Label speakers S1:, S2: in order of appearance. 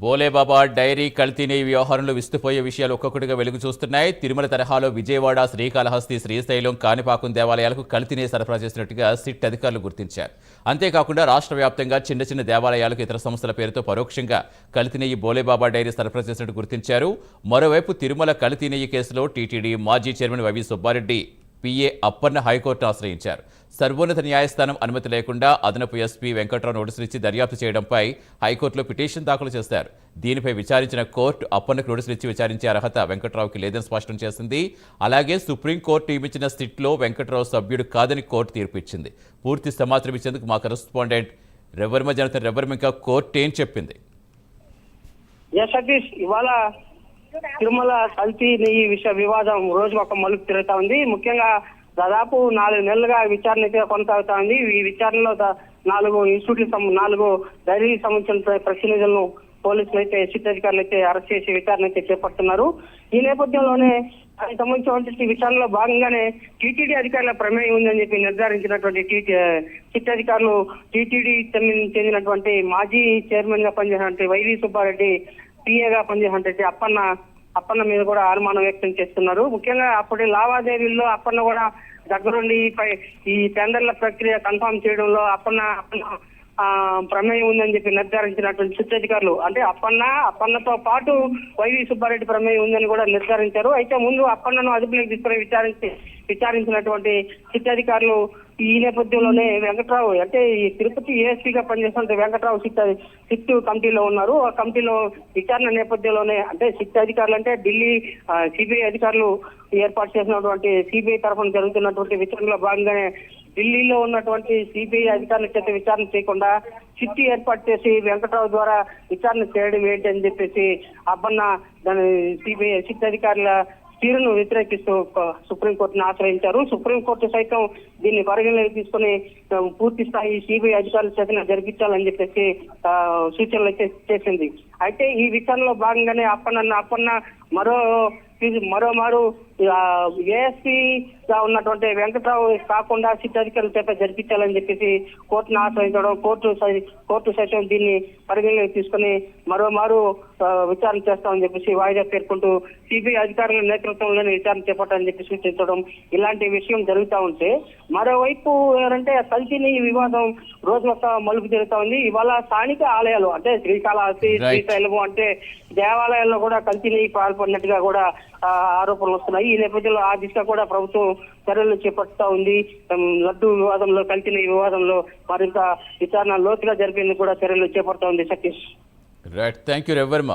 S1: Bhole Baba dairy కల్తీని వ్యవహారంలో విస్తుపోయే విషయాలు ఒక్కొక్కటిగా వెలుగు చూస్తున్నాయి. తిరుమల తరహాలో విజయవాడ శ్రీకాళహస్తి శ్రీశైలం కాణిపాకం దేవాలయాలకు కల్తీని సరఫరా చేసినట్టుగా సిట్ అధికారులు గుర్తించారు. అంతేకాకుండా రాష్ట్ర వ్యాప్తంగా చిన్న చిన్న దేవాలయాలకు ఇతర సంస్థల పేరుతో పరోక్షంగా కల్తీనెయ్యి బోలేబాబా డైరీ సరఫరా చేసినట్టు గుర్తించారు. మరోవైపు తిరుమల కల్తీనెయ్యి కేసులో టీటీడీ మాజీ chairman Y V Subba Reddy PA Appanna హైకోర్టును ఆశ్రయించారు. సర్వోన్నత న్యాయస్థానం అనుమతి లేకుండా అదనపు ఎస్పీ వెంకట్రావు నోటీసులిచ్చి దర్యాప్తు చేయడంపై హైకోర్టులో పిటిషన్ దాఖలు చేశారు. దీనిపై విచారించిన కోర్టు అప్పన్నకు నోటీసులిచ్చి విచారించే అర్హత వెంకట్రావుకి లేదని స్పష్టం చేసింది. అలాగే సుప్రీంకోర్టు నియమించిన సిట్లో వెంకట్రావు సభ్యుడు కాదని కోర్టు తీర్పు ఇచ్చింది. పూర్తి సమాచారం ఇచ్చేందుకు మా కరెస్పాండెంట్ రెవర్మ జనత రెవర్మ ఇంకా కోర్టు ఏం చెప్పింది?
S2: సతీష్ ఇవాళ తిరుమల కల్తీ నెయ్యి విషయ వివాదం రోజు ఒక మలుపు తిరుగుతా ఉంది. ముఖ్యంగా దాదాపు నాలుగు నెలలుగా విచారణ అయితే కొనసాగుతా ఉంది. ఈ విచారణలో నాలుగు ఇన్స్టిట్యూట్ నాలుగు డైరీకి సంబంధించిన ప్రతినిధులను పోలీసులు అయితే సిట్ అధికారులు అయితే అరెస్ట్ చేసి విచారణ అయితే చేపడుతున్నారు. ఈ నేపథ్యంలోనే దానికి సంబంధించినటువంటి విచారణలో భాగంగానే టీటీడీ అధికారుల ప్రమేయం ఉందని చెప్పి నిర్ధారించినటువంటి సిట్ అధికారులు టీటీడీ చెందినటువంటి మాజీ చైర్మన్గా పనిచేసినటువంటి వైవి సుబ్బారెడ్డి పిఏగా పనిచేసినట్టు అప్పన్న అప్పన్న మీద కూడా అనుమానం వ్యక్తం చేస్తున్నారు. ముఖ్యంగా అప్పటి లావాదేవీల్లో అప్పన్న కూడా దగ్గరుండి ఈ టెండర్ల ప్రక్రియ కన్ఫర్మ్ చేయడంలో అప్పన్న అప్పన్న ఆ, ప్రమేయం ఉందని చెప్పి నిర్ధారించినటువంటి సిట్ అధికారులు అంటే అప్పన్న అప్పన్నతో పాటు వైవి సుబ్బారెడ్డి ప్రమేయం ఉందని కూడా నిర్ధారించారు. అయితే ముందు అప్పన్నను అదుపులోకి తీసుకుని విచారించి విచారించినటువంటి సిట్ అధికారులు ఈ నేపథ్యంలోనే వెంకట్రావు అంటే ఈ తిరుపతి ఏఎస్పీగా పనిచేస్తున్న వెంకట్రావు సిట్ సిట్ కమిటీలో ఉన్నారు. ఆ కమిటీలో విచారణ నేపథ్యంలోనే అంటే సిట్ అధికారులు అంటే ఢిల్లీ సిబిఐ అధికారులు ఏర్పాటు చేసినటువంటి సిబిఐ తరఫున జరుగుతున్నటువంటి విచారణలో భాగంగానే ఢిల్లీలో ఉన్నటువంటి సిబిఐ అధికారుల చేత విచారణ చేయకుండా సిట్టి ఏర్పాటు చేసి వెంకట్రావు ద్వారా విచారణ చేయడం ఏంటి అని చెప్పేసి అబ్బన్న దాని సిబిఐ సిట్ అధికారుల తీరును వ్యతిరేకిస్తూ సుప్రీంకోర్టును ఆశ్రయించారు. సుప్రీంకోర్టు సైతం దీన్ని పరిగణలోకి తీసుకుని పూర్తి స్థాయి సిబిఐ అధికారుల చేతన జరిపించాలని చెప్పేసి ఆ, సూచనలు అయితే చేసింది. అయితే ఈ విచారణలో భాగంగానే అప్పన్న అప్పన్న మరో మరో మారు ఏఎస్పీ గా ఉన్నటువంటి వెంకట్రావు కాకుండా సిట్ అధికారుల చేత జరిపించాలని చెప్పేసి కోర్టును ఆశ్రయించడం కోర్టు కోర్టు సైతం దీన్ని పరిగణలోకి తీసుకుని మరో మారు ఆ, విచారణ చేస్తామని చెప్పేసి వాయిదా పేర్కొంటూ సిబిఐ అధికారుల నేతృత్వంలోనే విచారణ చేపట్టాలని చెప్పి సూచించడం ఇలాంటి విషయం జరుగుతా ఉంటే మరోవైపు ఎవరంటే కల్తీని ఈ వివాదం రోజు ఒక మలుపు జరుగుతా ఉంది ఇవాళ స్థానిక ఆలయాలు అంటే శ్రీకాళహస్తి. శ్రీశైలము అంటే దేవాలయాల్లో కూడా కల్తీని పాల్పడినట్టుగా కూడా ఆరోపణలు వస్తున్నాయి ఈ నేపథ్యంలో ఆ దిశగా కూడా ప్రభుత్వం చర్యలు చేపడుతూ ఉంది. లడ్డు వివాదంలో కల్తీని వివాదంలో మరింత విచారణ లోతుగా జరిపేందుకు కూడా చర్యలు చేపడతా ఉంది సతీష్.
S1: Right thank you రెవర్మ